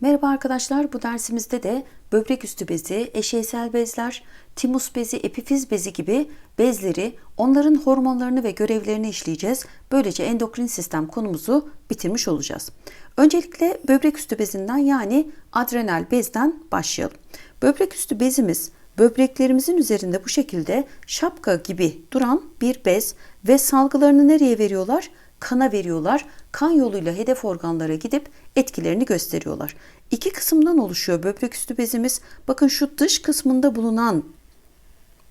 Merhaba arkadaşlar, bu dersimizde de böbrek üstü bezi, eşeysel bezler, timus bezi, epifiz bezi gibi bezleri, onların hormonlarını ve görevlerini işleyeceğiz. Böylece endokrin sistem konumuzu bitirmiş olacağız. Öncelikle böbrek üstü bezinden yani adrenal bezden başlayalım. Böbrek üstü bezimiz böbreklerimizin üzerinde bu şekilde şapka gibi duran bir bez ve salgılarını nereye veriyorlar? kana veriyorlar. Kan yoluyla hedef organlara gidip etkilerini gösteriyorlar. İki kısımdan oluşuyor böbrek üstü bezimiz. Bakın şu dış kısmında bulunan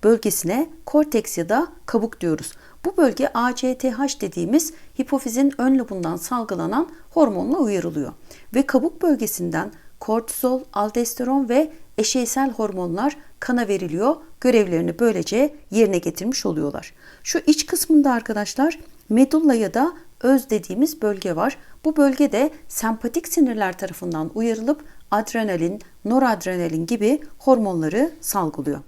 bölgesine korteks ya da kabuk diyoruz. Bu bölge ACTH dediğimiz hipofizin ön lobundan salgılanan hormonla uyarılıyor. Ve kabuk bölgesinden kortizol, aldosteron ve eşeysel hormonlar kana veriliyor. Görevlerini böylece yerine getirmiş oluyorlar. Şu iç kısmında arkadaşlar medulla ya da öz dediğimiz bölge var. Bu bölgede sempatik sinirler tarafından uyarılıp adrenalin, noradrenalin gibi hormonları salgılıyor.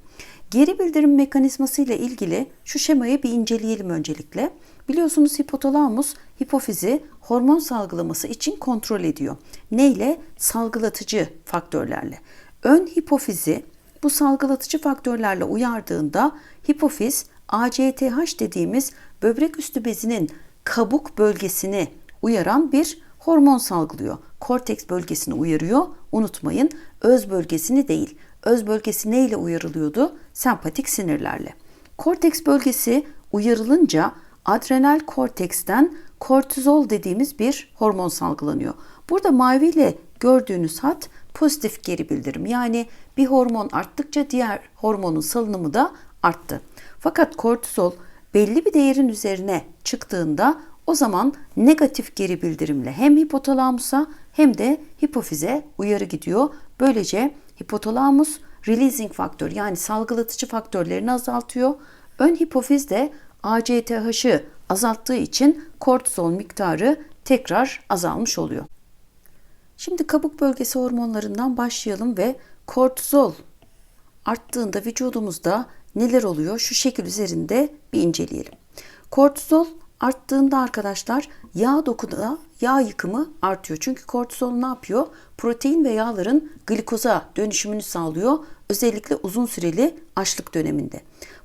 Geri bildirim mekanizması ile ilgili şu şemayı bir inceleyelim öncelikle. Biliyorsunuz hipotalamus hipofizi hormon salgılaması için kontrol ediyor. Neyle? Salgılatıcı faktörlerle. Ön hipofizi bu salgılatıcı faktörlerle uyardığında hipofiz ACTH dediğimiz böbrek üstü bezinin kabuk bölgesini uyaran bir hormon salgılıyor. Korteks bölgesini uyarıyor. Unutmayın öz bölgesini değil. Öz bölgesi neyle uyarılıyordu? Sempatik sinirlerle. Korteks bölgesi uyarılınca adrenal korteksten kortizol dediğimiz bir hormon salgılanıyor. Burada maviyle gördüğünüz hat pozitif geri bildirim. Yani bir hormon arttıkça diğer hormonun salınımı da arttı. Fakat kortizol belli bir değerin üzerine çıktığında o zaman negatif geri bildirimle hem hipotalamusa hem de hipofize uyarı gidiyor. Böylece hipotalamus releasing faktör yani salgılatıcı faktörlerini azaltıyor. Ön hipofiz de ACTH'ı azalttığı için kortizol miktarı tekrar azalmış oluyor. Şimdi kabuk bölgesi hormonlarından başlayalım ve kortizol arttığında vücudumuzda neler oluyor? Şu şekil üzerinde bir inceleyelim. Kortizol arttığında arkadaşlar yağ dokuda yağ yıkımı artıyor. Çünkü kortizol ne yapıyor? Protein ve yağların glikoza dönüşümünü sağlıyor. Özellikle uzun süreli açlık döneminde.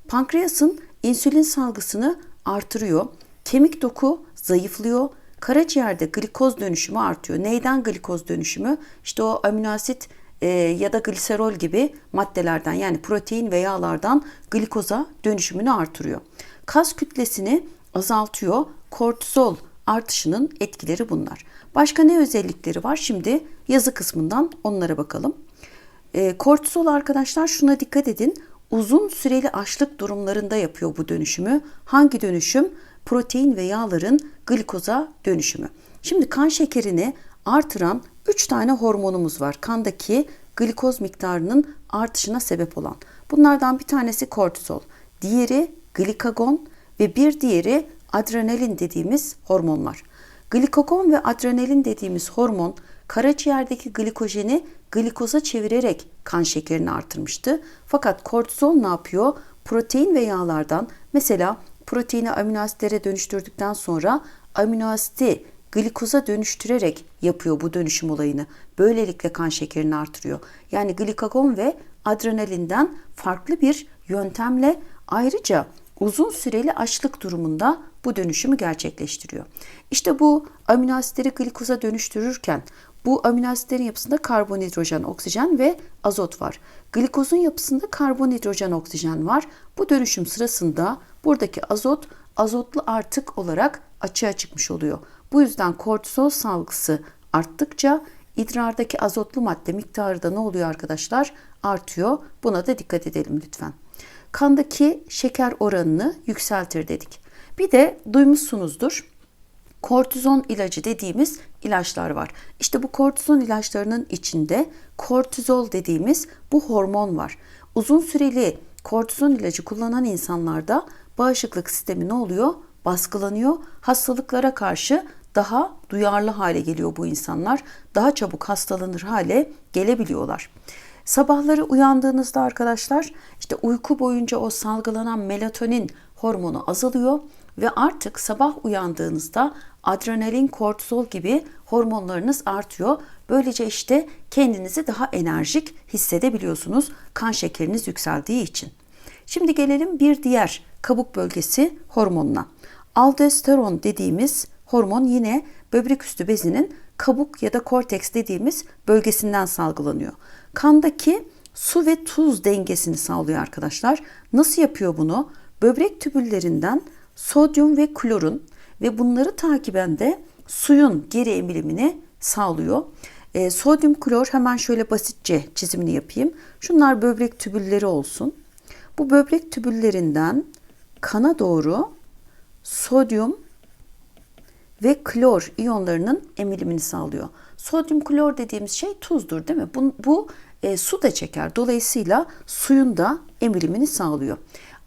Pankreasın insülin salgısını artırıyor. Kemik doku zayıflıyor. Karaciğerde glikoz dönüşümü artıyor. Neyden glikoz dönüşümü? İşte o amino asit e, ya da gliserol gibi maddelerden yani protein ve yağlardan glikoza dönüşümünü artırıyor. Kas kütlesini azaltıyor. Kortizol artışının etkileri bunlar. Başka ne özellikleri var? Şimdi yazı kısmından onlara bakalım. E, kortizol arkadaşlar şuna dikkat edin. Uzun süreli açlık durumlarında yapıyor bu dönüşümü. Hangi dönüşüm? Protein ve yağların glikoza dönüşümü. Şimdi kan şekerini artıran 3 tane hormonumuz var. Kandaki glikoz miktarının artışına sebep olan. Bunlardan bir tanesi kortizol, diğeri glikagon ve bir diğeri adrenalin dediğimiz hormonlar. Glikagon ve adrenalin dediğimiz hormon karaciğerdeki glikojeni glikoza çevirerek kan şekerini artırmıştı. Fakat kortizol ne yapıyor? Protein ve yağlardan mesela proteini amino asitlere dönüştürdükten sonra amino asiti glikoza dönüştürerek yapıyor bu dönüşüm olayını. Böylelikle kan şekerini artırıyor. Yani glikagon ve adrenalinden farklı bir yöntemle ayrıca uzun süreli açlık durumunda bu dönüşümü gerçekleştiriyor. İşte bu amino asitleri glikoza dönüştürürken bu amino asitlerin yapısında karbonhidrojen, oksijen ve azot var. Glikozun yapısında karbonhidrojen, oksijen var. Bu dönüşüm sırasında buradaki azot azotlu artık olarak açığa çıkmış oluyor. Bu yüzden kortizol salgısı arttıkça idrardaki azotlu madde miktarı da ne oluyor arkadaşlar? Artıyor. Buna da dikkat edelim lütfen. Kandaki şeker oranını yükseltir dedik. Bir de duymuşsunuzdur. Kortizon ilacı dediğimiz ilaçlar var. İşte bu kortizon ilaçlarının içinde kortizol dediğimiz bu hormon var. Uzun süreli kortizon ilacı kullanan insanlarda bağışıklık sistemi ne oluyor? Baskılanıyor. Hastalıklara karşı daha duyarlı hale geliyor bu insanlar. Daha çabuk hastalanır hale gelebiliyorlar. Sabahları uyandığınızda arkadaşlar işte uyku boyunca o salgılanan melatonin hormonu azalıyor ve artık sabah uyandığınızda adrenalin, kortizol gibi hormonlarınız artıyor. Böylece işte kendinizi daha enerjik hissedebiliyorsunuz kan şekeriniz yükseldiği için. Şimdi gelelim bir diğer kabuk bölgesi hormonuna. Aldosteron dediğimiz hormon yine böbrek üstü bezinin kabuk ya da korteks dediğimiz bölgesinden salgılanıyor. Kandaki su ve tuz dengesini sağlıyor arkadaşlar. Nasıl yapıyor bunu? Böbrek tübüllerinden sodyum ve klorun ve bunları takiben de suyun geri emilimini sağlıyor. E, sodyum klor hemen şöyle basitçe çizimini yapayım. Şunlar böbrek tübülleri olsun. Bu böbrek tübüllerinden kana doğru sodyum ve klor iyonlarının emilimini sağlıyor. Sodyum klor dediğimiz şey tuzdur değil mi? Bu, bu e, su da çeker. Dolayısıyla suyun da emilimini sağlıyor.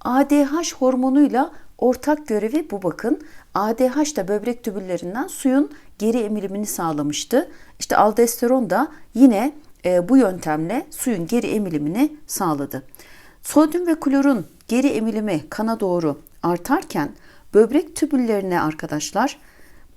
ADH hormonuyla ortak görevi bu bakın. ADH da böbrek tübüllerinden suyun geri emilimini sağlamıştı. İşte aldosteron da yine e, bu yöntemle suyun geri emilimini sağladı. Sodyum ve klorun geri emilimi kana doğru artarken böbrek tübüllerine arkadaşlar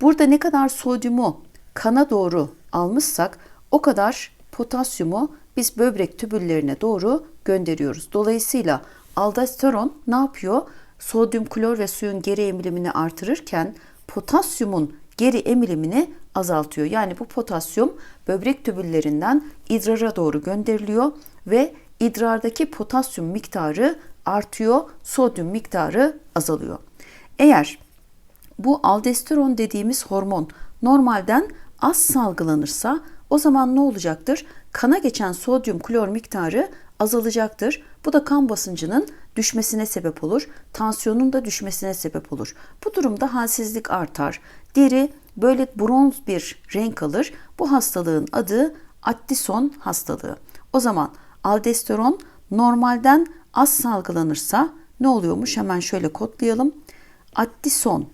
burada ne kadar sodyumu kana doğru almışsak o kadar potasyumu biz böbrek tübüllerine doğru gönderiyoruz. Dolayısıyla aldosteron ne yapıyor? Sodyum, klor ve suyun geri emilimini artırırken potasyumun geri emilimini azaltıyor. Yani bu potasyum böbrek tübüllerinden idrara doğru gönderiliyor ve idrardaki potasyum miktarı artıyor, sodyum miktarı azalıyor. Eğer bu aldosteron dediğimiz hormon normalden az salgılanırsa o zaman ne olacaktır? Kana geçen sodyum klor miktarı azalacaktır. Bu da kan basıncının düşmesine sebep olur. Tansiyonun da düşmesine sebep olur. Bu durumda halsizlik artar. Deri böyle bronz bir renk alır. Bu hastalığın adı Addison hastalığı. O zaman aldosteron normalden az salgılanırsa ne oluyormuş? Hemen şöyle kodlayalım. Addison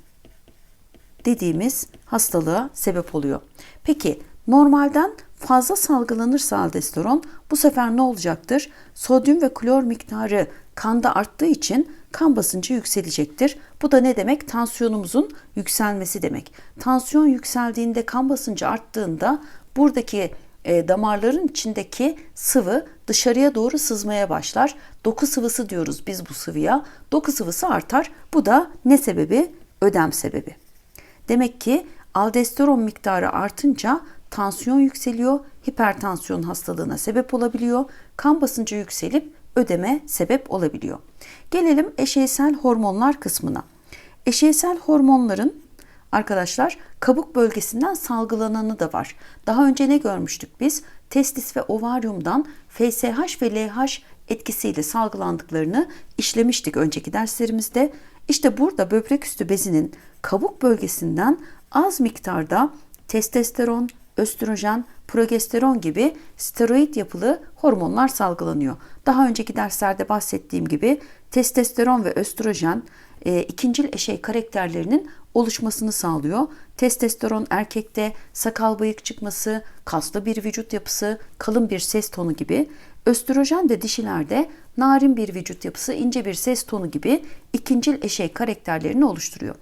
dediğimiz hastalığa sebep oluyor. Peki normalden fazla salgılanırsa aldosteron bu sefer ne olacaktır? Sodyum ve klor miktarı kanda arttığı için kan basıncı yükselecektir. Bu da ne demek? Tansiyonumuzun yükselmesi demek. Tansiyon yükseldiğinde kan basıncı arttığında buradaki e, damarların içindeki sıvı dışarıya doğru sızmaya başlar. Doku sıvısı diyoruz biz bu sıvıya. Doku sıvısı artar. Bu da ne sebebi? Ödem sebebi. Demek ki aldosteron miktarı artınca tansiyon yükseliyor, hipertansiyon hastalığına sebep olabiliyor, kan basıncı yükselip ödeme sebep olabiliyor. Gelelim eşeysel hormonlar kısmına. Eşeysel hormonların arkadaşlar kabuk bölgesinden salgılananı da var. Daha önce ne görmüştük biz? Testis ve ovaryumdan FSH ve LH etkisiyle salgılandıklarını işlemiştik önceki derslerimizde. İşte burada böbrek üstü bezinin kabuk bölgesinden az miktarda testosteron, östrojen, progesteron gibi steroid yapılı hormonlar salgılanıyor. Daha önceki derslerde bahsettiğim gibi testosteron ve östrojen e, ikincil eşey karakterlerinin oluşmasını sağlıyor. Testosteron erkekte sakal bıyık çıkması, kaslı bir vücut yapısı, kalın bir ses tonu gibi. Östrojen de dişilerde narin bir vücut yapısı, ince bir ses tonu gibi ikincil eşey karakterlerini oluşturuyor.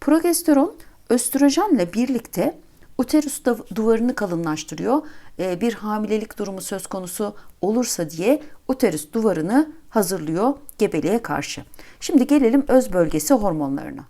Progesteron östrojenle birlikte uterus duvarını kalınlaştırıyor. Ee, bir hamilelik durumu söz konusu olursa diye uterus duvarını hazırlıyor gebeliğe karşı. Şimdi gelelim öz bölgesi hormonlarına.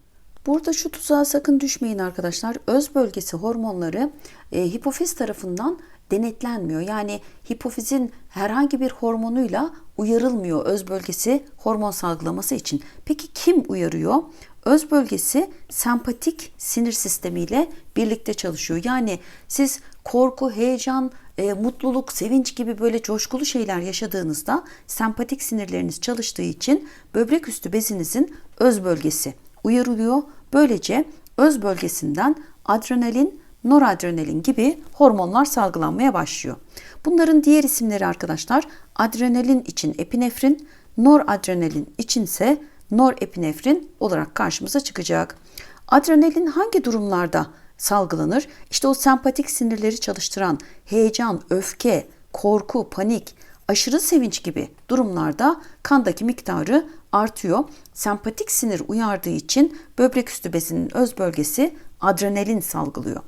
Burada şu tuzağa sakın düşmeyin arkadaşlar. Öz bölgesi hormonları e, hipofiz tarafından denetlenmiyor. Yani hipofizin herhangi bir hormonuyla uyarılmıyor öz bölgesi hormon salgılaması için. Peki kim uyarıyor? Öz bölgesi sempatik sinir sistemiyle birlikte çalışıyor. Yani siz korku, heyecan, e, mutluluk, sevinç gibi böyle coşkulu şeyler yaşadığınızda sempatik sinirleriniz çalıştığı için böbrek üstü bezinizin öz bölgesi uyarılıyor. Böylece öz bölgesinden adrenalin, noradrenalin gibi hormonlar salgılanmaya başlıyor. Bunların diğer isimleri arkadaşlar adrenalin için epinefrin, noradrenalin içinse norepinefrin olarak karşımıza çıkacak. Adrenalin hangi durumlarda salgılanır? İşte o sempatik sinirleri çalıştıran heyecan, öfke, korku, panik, aşırı sevinç gibi durumlarda kandaki miktarı artıyor. Sempatik sinir uyardığı için böbrek üstü bezinin öz bölgesi adrenalin salgılıyor.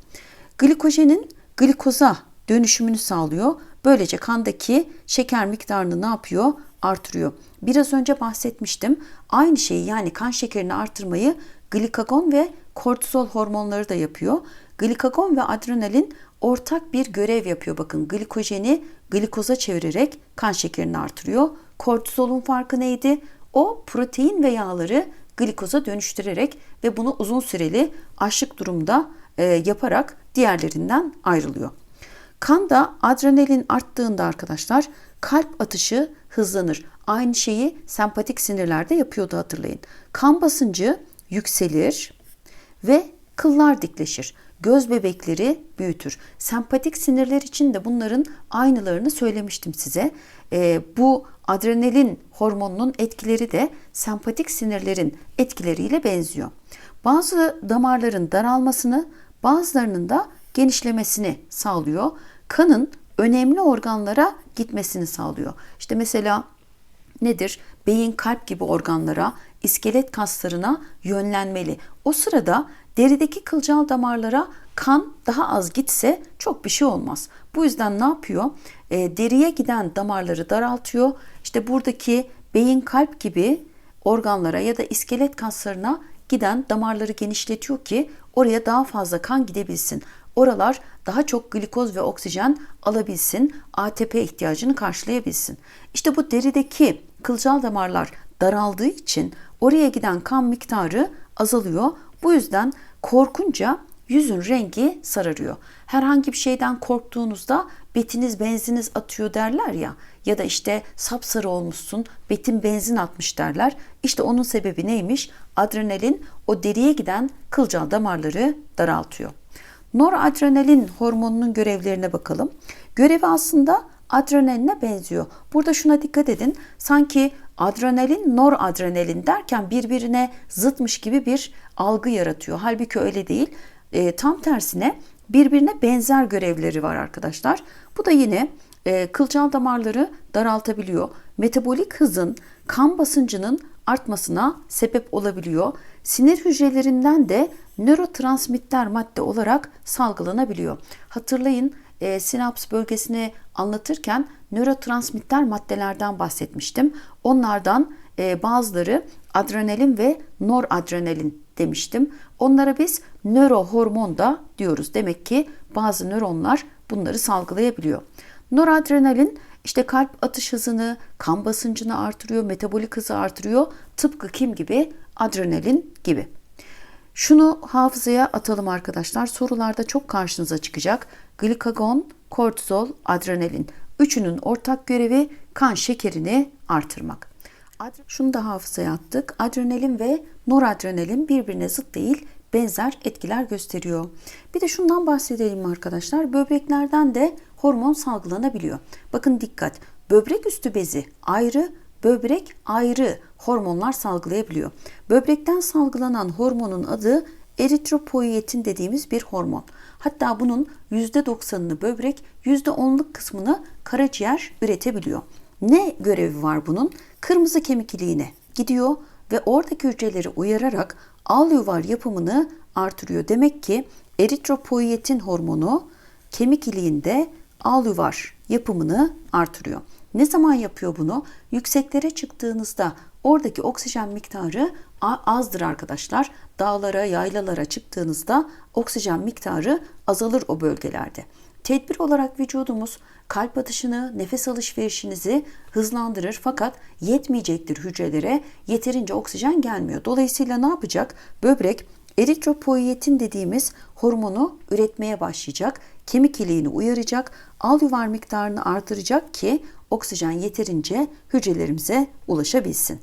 Glikojenin glikoza dönüşümünü sağlıyor. Böylece kandaki şeker miktarını ne yapıyor? Artırıyor. Biraz önce bahsetmiştim. Aynı şeyi yani kan şekerini artırmayı glikagon ve kortizol hormonları da yapıyor. Glikagon ve adrenalin ortak bir görev yapıyor. Bakın glikojeni glikoza çevirerek kan şekerini artırıyor. Kortizolun farkı neydi? O protein ve yağları glikoza dönüştürerek ve bunu uzun süreli açlık durumda e, yaparak diğerlerinden ayrılıyor. Kanda adrenalin arttığında arkadaşlar kalp atışı hızlanır. Aynı şeyi sempatik sinirlerde yapıyordu hatırlayın. Kan basıncı yükselir ve kıllar dikleşir. Göz bebekleri büyütür. Sempatik sinirler için de bunların aynılarını söylemiştim size. Ee, bu adrenalin hormonunun etkileri de sempatik sinirlerin etkileriyle benziyor. Bazı damarların daralmasını, bazılarının da genişlemesini sağlıyor. Kanın önemli organlara gitmesini sağlıyor. İşte mesela nedir? Beyin, kalp gibi organlara, iskelet kaslarına yönlenmeli. O sırada derideki kılcal damarlara kan daha az gitse çok bir şey olmaz. Bu yüzden ne yapıyor? E, deriye giden damarları daraltıyor. İşte buradaki beyin, kalp gibi organlara ya da iskelet kaslarına giden damarları genişletiyor ki oraya daha fazla kan gidebilsin. Oralar daha çok glikoz ve oksijen alabilsin, ATP ihtiyacını karşılayabilsin. İşte bu derideki kılcal damarlar daraldığı için oraya giden kan miktarı azalıyor. Bu yüzden korkunca yüzün rengi sararıyor. Herhangi bir şeyden korktuğunuzda betiniz benziniz atıyor derler ya ya da işte sapsarı olmuşsun betin benzin atmış derler. İşte onun sebebi neymiş? Adrenalin o deriye giden kılcal damarları daraltıyor. Noradrenalin hormonunun görevlerine bakalım. Görevi aslında adrenaline benziyor. Burada şuna dikkat edin. Sanki adrenalin noradrenalin derken birbirine zıtmış gibi bir algı yaratıyor. Halbuki öyle değil. E, tam tersine birbirine benzer görevleri var arkadaşlar. Bu da yine e, kılcal damarları daraltabiliyor. Metabolik hızın kan basıncının artmasına sebep olabiliyor. Sinir hücrelerinden de nörotransmitter madde olarak salgılanabiliyor. Hatırlayın e, sinaps bölgesini anlatırken nörotransmitter maddelerden bahsetmiştim. Onlardan e, bazıları adrenalin ve noradrenalin demiştim. Onlara biz nörohormon da diyoruz. Demek ki bazı nöronlar bunları salgılayabiliyor. Noradrenalin işte kalp atış hızını, kan basıncını artırıyor, metabolik hızı artırıyor. Tıpkı kim gibi? Adrenalin gibi. Şunu hafızaya atalım arkadaşlar. Sorularda çok karşınıza çıkacak. Glikagon, kortizol, adrenalin. Üçünün ortak görevi kan şekerini artırmak. Şunu da hafızaya attık. Adrenalin ve noradrenalin birbirine zıt değil, benzer etkiler gösteriyor. Bir de şundan bahsedelim arkadaşlar. Böbreklerden de hormon salgılanabiliyor. Bakın dikkat. Böbrek üstü bezi ayrı, böbrek ayrı hormonlar salgılayabiliyor. Böbrekten salgılanan hormonun adı eritropoietin dediğimiz bir hormon. Hatta bunun %90'ını böbrek, %10'luk kısmını karaciğer üretebiliyor. Ne görevi var bunun? Kırmızı kemik iliğine gidiyor ve oradaki hücreleri uyararak alüvar yapımını artırıyor. Demek ki eritropoietin hormonu kemik iliğinde alüvar yapımını artırıyor. Ne zaman yapıyor bunu? Yükseklere çıktığınızda oradaki oksijen miktarı azdır arkadaşlar. Dağlara, yaylalara çıktığınızda oksijen miktarı azalır o bölgelerde. Tedbir olarak vücudumuz kalp atışını, nefes alışverişinizi hızlandırır fakat yetmeyecektir hücrelere yeterince oksijen gelmiyor. Dolayısıyla ne yapacak? Böbrek eritropoietin dediğimiz hormonu üretmeye başlayacak. Kemik iliğini uyaracak, alüvar miktarını artıracak ki oksijen yeterince hücrelerimize ulaşabilsin.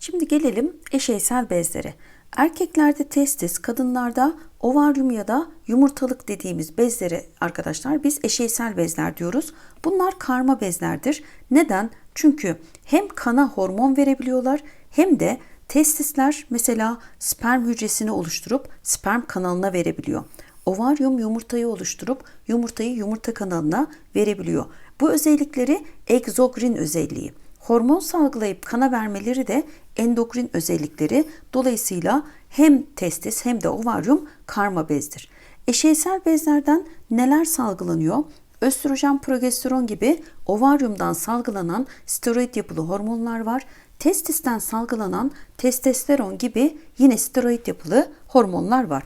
Şimdi gelelim eşeysel bezlere. Erkeklerde testis, kadınlarda ovaryum ya da yumurtalık dediğimiz bezleri arkadaşlar biz eşeysel bezler diyoruz. Bunlar karma bezlerdir. Neden? Çünkü hem kana hormon verebiliyorlar hem de testisler mesela sperm hücresini oluşturup sperm kanalına verebiliyor. Ovaryum yumurtayı oluşturup yumurtayı yumurta kanalına verebiliyor. Bu özellikleri egzogrin özelliği. Hormon salgılayıp kana vermeleri de endokrin özellikleri. Dolayısıyla hem testis hem de ovaryum karma bezdir. Eşeysel bezlerden neler salgılanıyor? Östrojen, progesteron gibi ovaryumdan salgılanan steroid yapılı hormonlar var. Testisten salgılanan testosteron gibi yine steroid yapılı hormonlar var.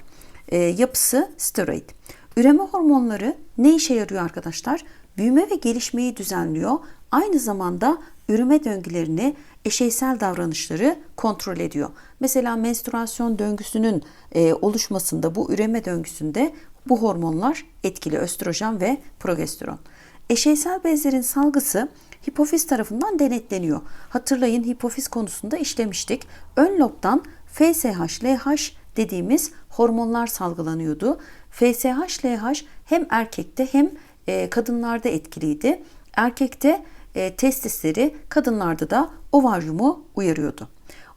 E, yapısı steroid. Üreme hormonları ne işe yarıyor arkadaşlar? Büyüme ve gelişmeyi düzenliyor. Aynı zamanda üreme döngülerini, eşeysel davranışları kontrol ediyor. Mesela menstruasyon döngüsünün e, oluşmasında bu üreme döngüsünde bu hormonlar etkili östrojen ve progesteron. Eşeysel bezlerin salgısı hipofiz tarafından denetleniyor. Hatırlayın hipofiz konusunda işlemiştik. Ön lobdan FSH, LH dediğimiz hormonlar salgılanıyordu. FSH, LH hem erkekte hem e, kadınlarda etkiliydi. Erkekte e, testisleri, kadınlarda da ovaryumu uyarıyordu.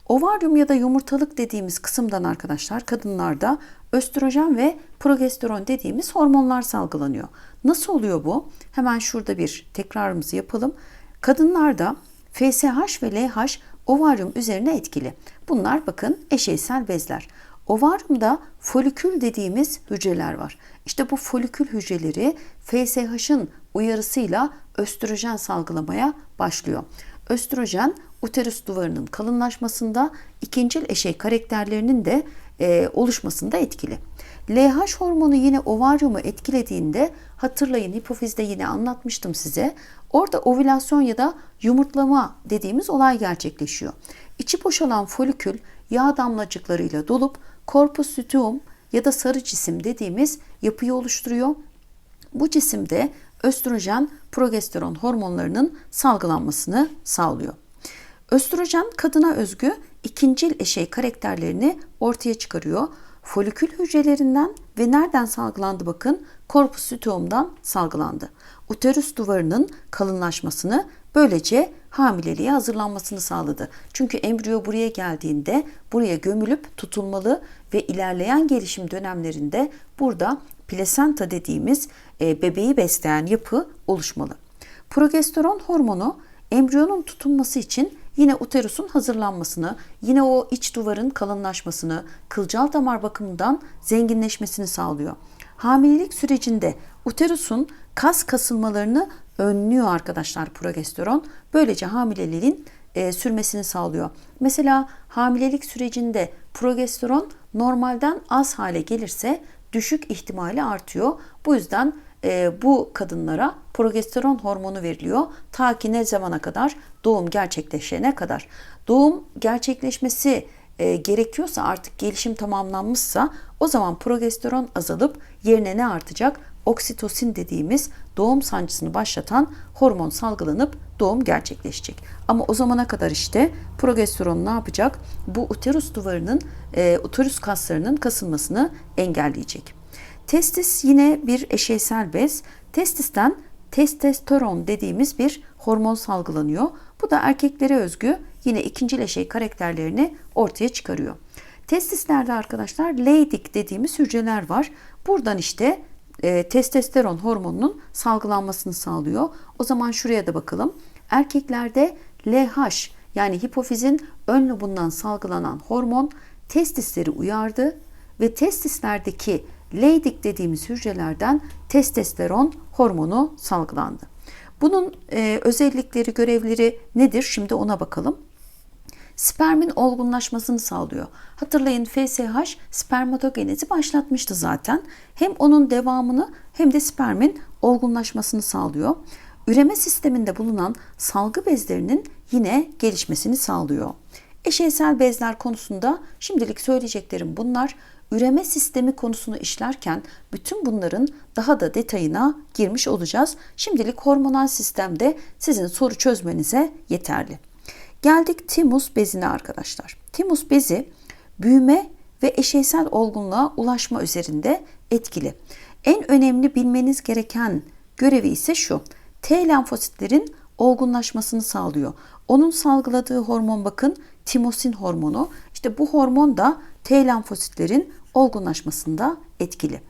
Ovaryum ya da yumurtalık dediğimiz kısımdan arkadaşlar kadınlarda östrojen ve progesteron dediğimiz hormonlar salgılanıyor. Nasıl oluyor bu? Hemen şurada bir tekrarımızı yapalım. Kadınlarda FSH ve LH ovaryum üzerine etkili. Bunlar bakın eşeysel bezler. Ovaryumda folikül dediğimiz hücreler var. İşte bu folikül hücreleri FSH'ın uyarısıyla östrojen salgılamaya başlıyor. Östrojen uterus duvarının kalınlaşmasında, ikincil eşey karakterlerinin de e, oluşmasında etkili. LH hormonu yine ovaryumu etkilediğinde hatırlayın hipofizde yine anlatmıştım size. Orada ovülasyon ya da yumurtlama dediğimiz olay gerçekleşiyor. İçi boşalan folikül yağ damlacıklarıyla dolup korpus luteum ya da sarı cisim dediğimiz yapıyı oluşturuyor. Bu cisimde östrojen, progesteron hormonlarının salgılanmasını sağlıyor. Östrojen kadına özgü ikincil eşey karakterlerini ortaya çıkarıyor. Folikül hücrelerinden ve nereden salgılandı bakın? Korpus luteum'dan salgılandı. Uterus duvarının kalınlaşmasını böylece hamileliğe hazırlanmasını sağladı. Çünkü embriyo buraya geldiğinde buraya gömülüp tutulmalı ve ilerleyen gelişim dönemlerinde burada plasenta dediğimiz e, bebeği besleyen yapı oluşmalı. Progesteron hormonu embriyonun tutunması için yine uterusun hazırlanmasını, yine o iç duvarın kalınlaşmasını, kılcal damar bakımından zenginleşmesini sağlıyor. Hamilelik sürecinde uterusun kas kasılmalarını önlüyor arkadaşlar progesteron. Böylece hamileliğin e, sürmesini sağlıyor. Mesela hamilelik sürecinde progesteron normalden az hale gelirse düşük ihtimali artıyor. Bu yüzden e, bu kadınlara progesteron hormonu veriliyor. Ta ki ne zamana kadar? Doğum gerçekleşene kadar. Doğum gerçekleşmesi e, gerekiyorsa artık gelişim tamamlanmışsa o zaman progesteron azalıp yerine ne artacak? Oksitosin dediğimiz doğum sancısını başlatan hormon salgılanıp doğum gerçekleşecek. Ama o zamana kadar işte progesteron ne yapacak? Bu uterus duvarının, e, uterus kaslarının kasılmasını engelleyecek. Testis yine bir eşeysel bez. Testisten testosteron dediğimiz bir hormon salgılanıyor. Bu da erkeklere özgü yine ikinci eşey karakterlerini ortaya çıkarıyor. Testislerde arkadaşlar Leydig dediğimiz hücreler var. Buradan işte e, testosteron hormonunun salgılanmasını sağlıyor. O zaman şuraya da bakalım. Erkeklerde LH yani hipofizin ön lobundan salgılanan hormon testisleri uyardı ve testislerdeki Leydig dediğimiz hücrelerden testosteron hormonu salgılandı. Bunun e, özellikleri, görevleri nedir? Şimdi ona bakalım. Spermin olgunlaşmasını sağlıyor. Hatırlayın FSH spermatogenezi başlatmıştı zaten. Hem onun devamını hem de spermin olgunlaşmasını sağlıyor. Üreme sisteminde bulunan salgı bezlerinin yine gelişmesini sağlıyor. Eşeysel bezler konusunda şimdilik söyleyeceklerim bunlar üreme sistemi konusunu işlerken bütün bunların daha da detayına girmiş olacağız. Şimdilik hormonal sistemde sizin soru çözmenize yeterli. Geldik timus bezine arkadaşlar. Timus bezi büyüme ve eşeysel olgunluğa ulaşma üzerinde etkili. En önemli bilmeniz gereken görevi ise şu. T lenfositlerin olgunlaşmasını sağlıyor. Onun salgıladığı hormon bakın timosin hormonu. İşte bu hormon da T lenfositlerin olgunlaşmasında etkili.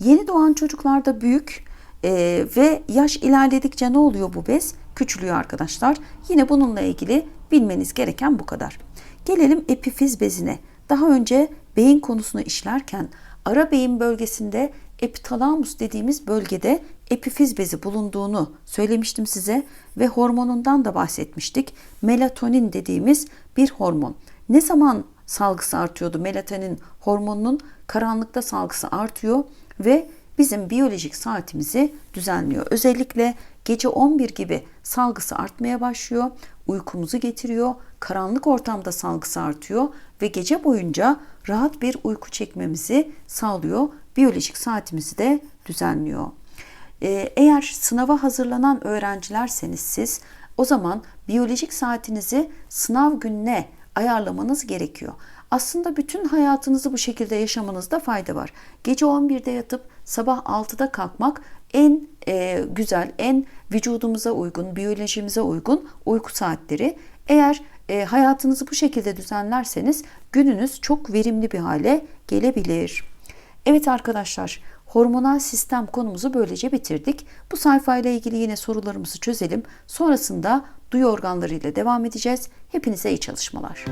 Yeni doğan çocuklarda büyük e, ve yaş ilerledikçe ne oluyor bu bez? Küçülüyor arkadaşlar. Yine bununla ilgili bilmeniz gereken bu kadar. Gelelim epifiz bezine. Daha önce beyin konusunu işlerken ara beyin bölgesinde epitalamus dediğimiz bölgede epifiz bezi bulunduğunu söylemiştim size ve hormonundan da bahsetmiştik. Melatonin dediğimiz bir hormon. Ne zaman salgısı artıyordu? Melatonin hormonunun karanlıkta salgısı artıyor ve bizim biyolojik saatimizi düzenliyor. Özellikle gece 11 gibi salgısı artmaya başlıyor. Uykumuzu getiriyor. Karanlık ortamda salgısı artıyor ve gece boyunca rahat bir uyku çekmemizi sağlıyor. Biyolojik saatimizi de düzenliyor. Ee, Eğer sınava hazırlanan öğrencilerseniz siz o zaman biyolojik saatinizi sınav gününe ayarlamanız gerekiyor. Aslında bütün hayatınızı bu şekilde yaşamanızda fayda var. Gece 11'de yatıp sabah 6'da kalkmak en e, güzel, en vücudumuza uygun, biyolojimize uygun uyku saatleri. Eğer e, hayatınızı bu şekilde düzenlerseniz gününüz çok verimli bir hale gelebilir. Evet arkadaşlar, hormonal sistem konumuzu böylece bitirdik. Bu sayfayla ilgili yine sorularımızı çözelim. Sonrasında duyu organları ile devam edeceğiz. Hepinize iyi çalışmalar.